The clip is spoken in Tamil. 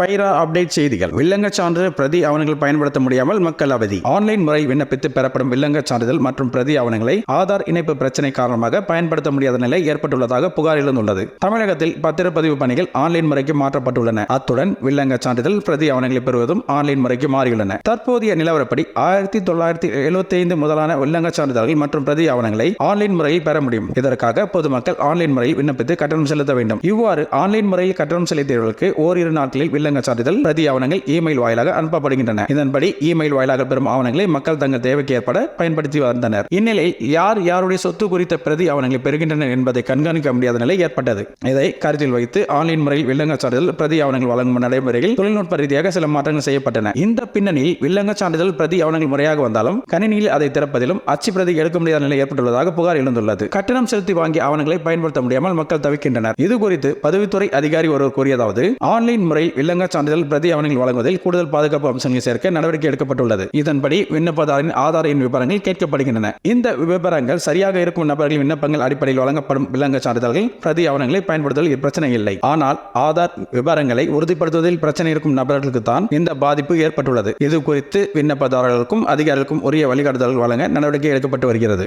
ஃபைரா அப்டேட் செய்திகள். வில்லங்க சான்றிதழ் பிரதி ஆவணங்கள் பயன்படுத்த முடியாமல் மக்கள் அவதி. ஆன்லைன் முறை விண்ணப்பித்து பெறப்படும் வில்லங்க சான்றிதழ் மற்றும் பிரதி ஆவணங்களை ஆதார் இணைப்பு பிரச்சனை காரணமாக பயன்படுத்த முடியாத நிலை ஏற்பட்டுள்ளதாக புகார் எழுந்துள்ளது. தமிழகத்தில் பத்திரப்பதிவு பணிகள் ஆன்லைன் முறைக்கு மாற்றப்பட்டுள்ளன. அத்துடன் வில்லங்க சான்றிதழ் பிரதி ஆவணங்களை பெறுவதும் ஆன்லைன் முறைக்கு மாறியுள்ளன. தற்போதைய நிலவரப்படி ஆயிரத்தி தொள்ளாயிரத்தி எழுபத்தி ஐந்து முதலான வில்லங்க சான்றிதழ்கள் மற்றும் பிரதி ஆவணங்களை ஆன்லைன் முறையில் பெற முடியும். இதற்காக பொதுமக்கள் ஆன்லைன் முறையில் விண்ணப்பித்து கட்டணம் செலுத்த வேண்டும். இவ்வாறு ஆன்லைன் முறையில் கட்டணம் செலுத்தியவர்களுக்கு ஓரிரு நாட்களில் வில்லங்க சான்றிதழ் பிரதி ஆவணங்கள் இமெயில் வாயிலாக அனுப்பப்படுகின்றன. இதன்படி இமெயில் வாயிலாக பெறும் ஆவணங்களை மக்கள் தங்கள் தேவைக்கு ஏற்பட பயன்படுத்தி வந்தனர். இந்நிலையில் யார் யாருடைய சொத்து குறித்த பிரதி ஆவணங்களை பெறுகின்றனர் என்பதை கண்காணிக்க முடியாத நிலை ஏற்பட்டது. இதை கருத்தில் வைத்து ஆன்லைன் முறையில் வில்லங்க சான்றிதழ் பிரதி ஆவணங்கள் வழங்கும் நடைமுறையில் தொழில்நுட்ப ரீதியாக சில மாற்றங்கள் செய்யப்பட்டன. இந்த பின்னணியில் வில்லங்க சான்றிதழ் பிரதி ஆவணங்கள் முறையாக வந்தாலும் கணினியில் அதை திறப்பதிலும் அச்சு பிரதி எடுக்க முடியாத நிலை ஏற்பட்டுள்ளதாக புகார் எழுந்துள்ளது. கட்டணம் செலுத்தி வாங்கிய ஆவணங்களை பயன்படுத்த முடியாமல் மக்கள் தவிக்கின்றனர். இது குறித்து பதவித்துறை அதிகாரி ஒருவர் கூறியதாவது ஆன்லைன் முறையில் வில்லங்க சான்றிதழ் பிரதி ஆவணங்கள் வழங்குவதில் கூடுதல் பாதுகாப்பு அம்சங்களை சேர்க்க நடவடிக்கை எடுக்கப்பட்டுள்ளது. இதன்படி விண்ணப்பதாரின் ஆதார் எண் விவரங்கள் கேட்கப்படுகின்றன. இந்த விவரங்கள் சரியாக இருக்கும் நபர்களின் விண்ணப்பங்கள் அடிப்படையில் வழங்கப்படும் வில்லங்க சான்றிதழ்கள் பிரதி ஆவணங்களை பயன்படுத்துவதில் பிரச்சனை இல்லை. ஆனால் ஆதார் விவரங்களை உறுதிப்படுத்துவதில் பிரச்சனை இருக்கும் நபர்களுக்கு தான் இந்த பாதிப்பு ஏற்பட்டுள்ளது. இது குறித்து விண்ணப்பதாரர்களுக்கும் அதிகாரிகளுக்கும் உரிய வழிகாட்டுதல்கள் வழங்க நடவடிக்கை எடுக்கப்பட்டு வருகிறது.